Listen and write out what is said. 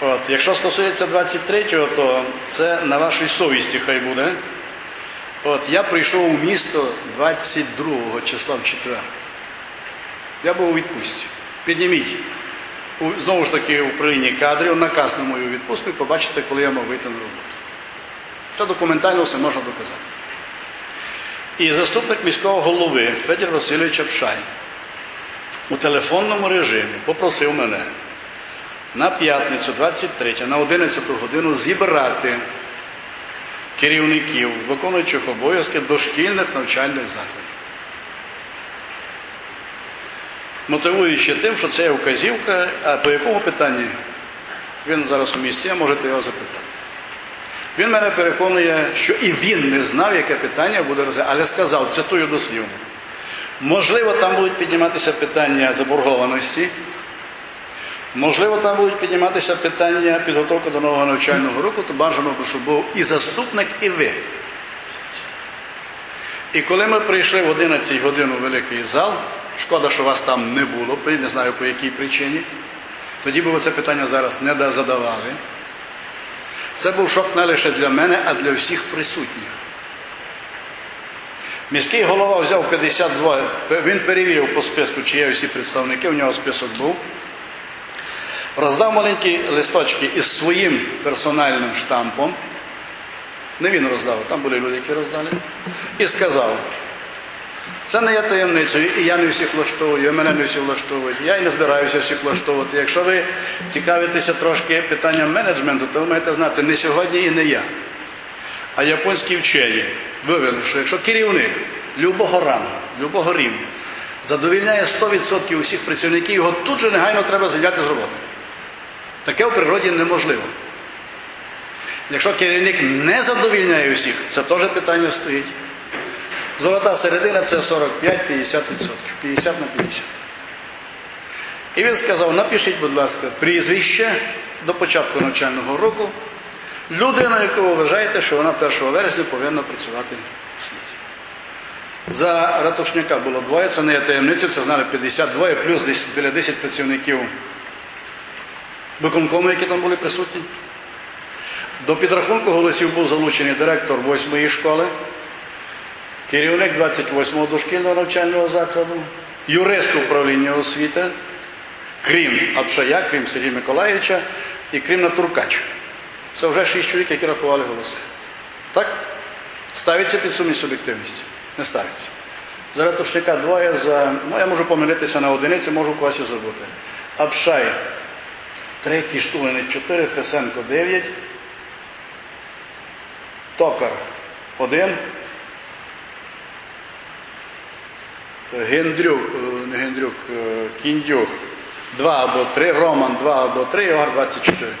От, якщо стосується 23-го, то це на вашій совісті хай буде. От, я прийшов у місто 22 числа в четвер. Я був у відпустці. Підніміть. Знову ж таки, в управлінні кадрів наказ на мою відпустку і побачите, коли я мав вийти на роботу. Це документально все можна доказати. І заступник міського голови Федір Васильович Апшай у телефонному режимі попросив мене на п'ятницю 23 на 11 годину зібрати керівників, виконуючих обов'язки дошкільних навчальних закладів. Мотивуючи тим, що це є вказівка, а по якому питанні він зараз у місті, можете його запитати. Він мене переконує, що і він не знав, яке питання буде розглядати, але сказав, цитую дослівно. Можливо, там будуть підніматися питання заборгованості, можливо, там будуть підніматися питання підготовки до нового навчального року, то бажано, би, щоб був і заступник, і ви. І коли ми прийшли в 11 годин у великий зал, шкода, що вас там не було, не знаю по якій причині, тоді б ви це питання зараз не задавали. Це був шок не лише для мене, а для всіх присутніх. Міський голова взяв 52, він перевірив по списку, чи є всі представники, у нього список був. Роздав маленькі листочки із своїм персональним штампом. Не він роздав, там були люди, які роздали. І сказав, це не є таємницею, і я не всіх влаштовую, і мене не всі влаштовують. Я і не збираюся всіх влаштовувати. Якщо ви цікавитеся трошки питанням менеджменту, то ви маєте знати не сьогодні і не я. А японські вчені вивели, що якщо керівник любого рангу, любого рівня задовільняє 100% усіх працівників, його тут же негайно треба звільняти з роботи. Таке в природі неможливо. Якщо керівник не задовільняє усіх, це теж питання стоїть. Золота середина це 45-50%. 50 на 50. І він сказав: напишіть, будь ласка, прізвище до початку навчального року людину, яку ви вважаєте, що вона 1 вересня повинна працювати в світі. За ратушняка було двоє, це не є таємниця, це знали 52, плюс біля 10 працівників виконкому, які там були присутні. До підрахунку голосів був залучений директор 8-ї школи, керівник 28-го дошкільного навчального закладу, юрист управління освіти, крім Апшая, крім Сергія Миколаївича і крім Натуркач. Це вже шість чоловік, які рахували голоси. Так? Ставиться під сумнів суб'єктивність? Не ставиться. За ратушника двоє, за, ну я можу помилитися на одиниці, можу в класі забути. Апшай 3, штулини, 4, Фесенко 9, Токар 1, Гендрюк, е, не Гендрюк, Кіндюк 2 або 3, Роман 2 або 3, Ігор 24.